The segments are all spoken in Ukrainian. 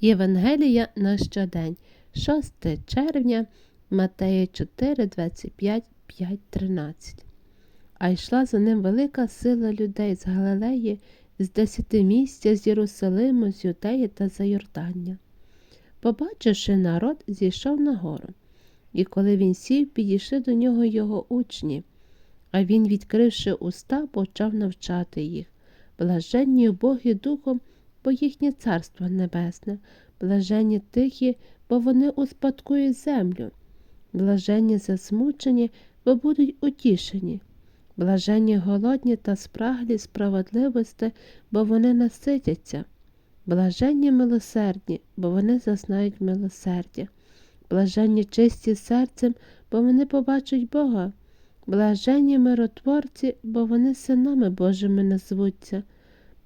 Євангелія на щодень, 6 червня, Матея 4, 25, 5, 13. А йшла за ним велика сила людей з Галилеї, з десятимістя, з Єрусалиму, з Юдеї та за Йордання. Побачивши народ, зійшов на гору. І коли він сів, підійшли до нього його учні, а він, відкривши уста, почав навчати їх. Блаженні Боги Духом, бо їхнє царство небесне, блаженні тихі, бо вони успадкують землю, блаженні засмучені, бо будуть утішені, блаженні голодні та спраглі справедливості, бо вони наситяться, блаженні милосердні, бо вони зазнають милосердя, блаженні чисті серцем, бо вони побачать Бога. Блаженні миротворці, бо вони синами Божими назвуться,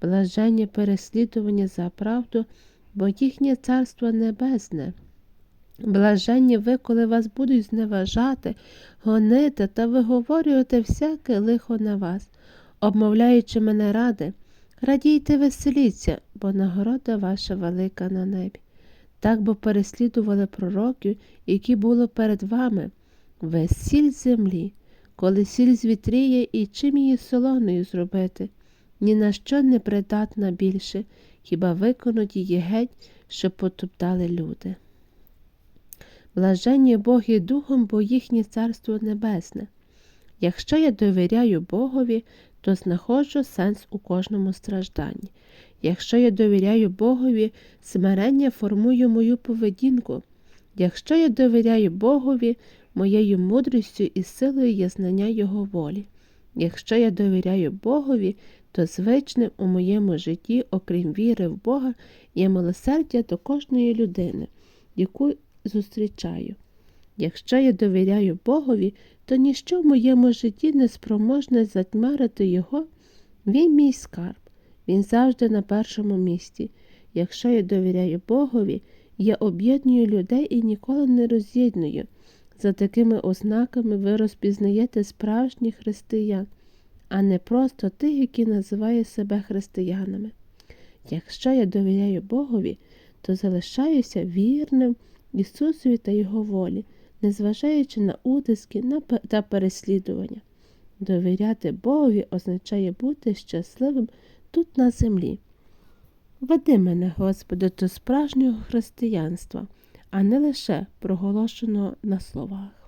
блаженні переслідування за правду, бо їхнє царство небесне. Блаженні ви, коли вас будуть зневажати, гонити та виговорювати всяке лихо на вас, обмовляючи мене ради, радійте веселіться, бо нагорода ваша велика на небі. Так бо переслідували пророків, які було перед вами, ви сіль землі коли сіль звітріє і чим її солоною зробити, ні на що не придатна більше, хіба виконуть її геть, що потоптали люди. Блаженні Боги Духом, бо їхнє царство небесне. Якщо я довіряю Богові, то знаходжу сенс у кожному стражданні. Якщо я довіряю Богові, смирення формує мою поведінку. Якщо я довіряю Богові, моєю мудрістю і силою є знання Його волі. Якщо я довіряю Богові, то звичним у моєму житті, окрім віри в Бога, є милосердя до кожної людини, яку зустрічаю. Якщо я довіряю Богові, то ніщо в моєму житті не спроможне затьмарити Його. Він мій скарб, він завжди на першому місці. Якщо я довіряю Богові, я об'єдную людей і ніколи не роз'єдную. За такими ознаками ви розпізнаєте справжніх християн, а не просто тих, які називають себе християнами. Якщо я довіряю Богові, то залишаюся вірним Ісусові та Його волі, незважаючи на утиски та переслідування. Довіряти Богові означає бути щасливим тут на землі. Веди мене, Господи, до справжнього християнства а не лише проголошено на словах.